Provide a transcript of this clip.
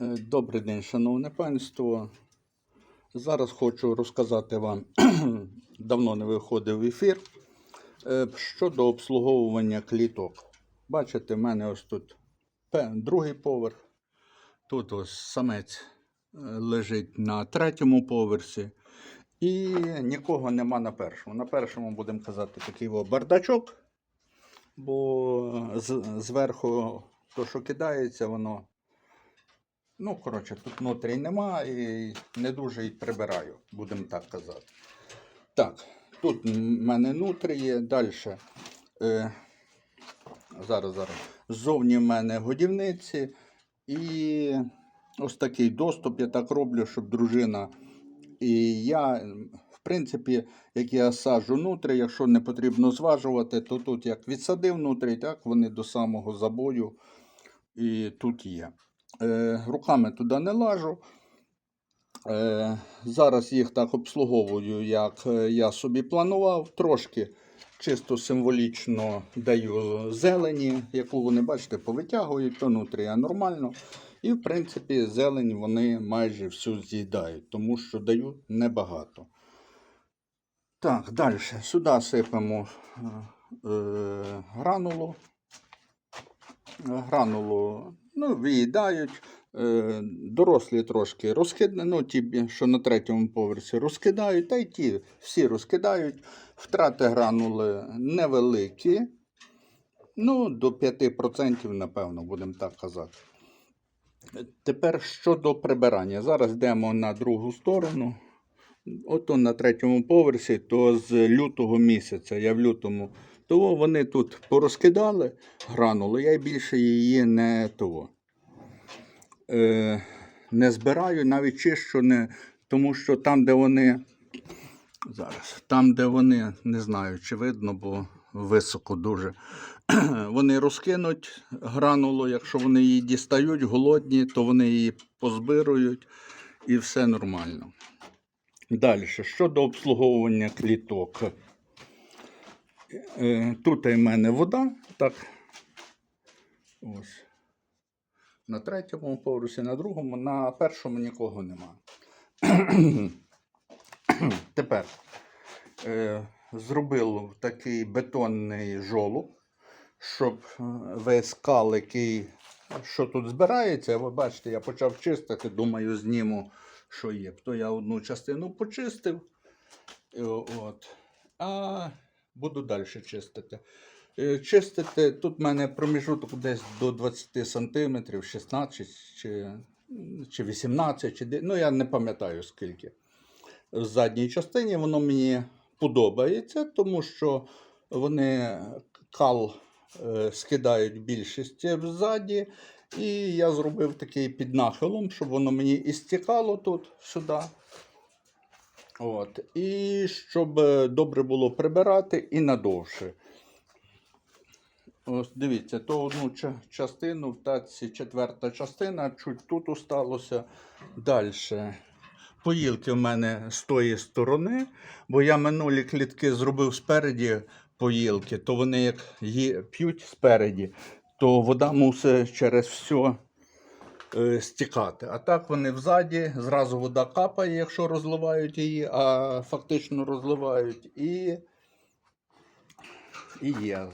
Е, Добрий день, шановне панство. Зараз хочу розказати вам, давно не виходив в ефір, е, щодо обслуговування кліток. Бачите, в мене ось тут другий поверх. Тут ось самець е, лежить на третьому поверсі. І нікого нема на першому. На першому, будемо казати, такий бардачок, бо зверху то, що кидається, воно Ну, коротше, тут внутрі нема і не дуже і прибираю, будемо так казати. Так, тут в мене внутрі є. Далі. Е, зараз, зараз. Ззовні в мене годівниці. І ось такий доступ я так роблю, щоб дружина. І я, в принципі, як я саджу внутрі, якщо не потрібно зважувати, то тут як відсадив внутрі, так вони до самого забою і тут є. Е, руками туди не лажу. Е, зараз їх так обслуговую, як е, я собі планував. Трошки чисто символічно даю зелені, яку вони, бачите, повитягують, то нутрія нормально. І, в принципі, зелень вони майже всю з'їдають, тому що даю небагато. Так, далі. Сюди сипемо е, е, гранулу. Гранулу ну, виїдають. Е, Дорослі трошки розкидають, ну, ті, що на третьому поверсі розкидають, та й ті всі розкидають. Втрати гранули невеликі. Ну, до 5%, напевно, будемо так казати. Тепер щодо прибирання. Зараз йдемо на другу сторону. Ото на третьому поверсі, то з лютого місяця, я в лютому, то вони тут порозкидали гранули, я більше її не того. Е, не збираю, навіть чищу, не, тому що там, де вони. Зараз, там, де вони, не знаю, чи видно, бо високо дуже. Вони розкинуть гранулу, якщо вони її дістають, голодні, то вони її позбирують і все нормально. Далі, щодо обслуговування кліток. Е, Тут у мене вода, так. Ось. На третьому поверсі, на другому, на першому нікого нема. Тепер е, зробив такий бетонний жолоб, щоб е, весь кал, який що тут збирається, ви бачите, я почав чистити, думаю, зніму, що є. То я одну частину почистив. От, а буду далі чистити. Е, Чистити, тут в мене проміжуток десь до 20 см, 16 чи, чи 18, чи, ну я не пам'ятаю скільки. В задній частині воно мені подобається, тому що вони кал е, скидають більшість ззаді. І я зробив такий під нахилом, щоб воно мені і стікало тут сюди. От. І щоб е, добре було прибирати і надовше. Ось дивіться, то одну частину в таці четверта частина, чуть тут осталося. Далі. Поїлки в мене з тої сторони, бо я минулі клітки зробив спереді поїлки, то вони як п'ють спереді, то вода мусить через все стікати. А так вони взаді, зразу вода капає, якщо розливають її, а фактично розливають і, і є.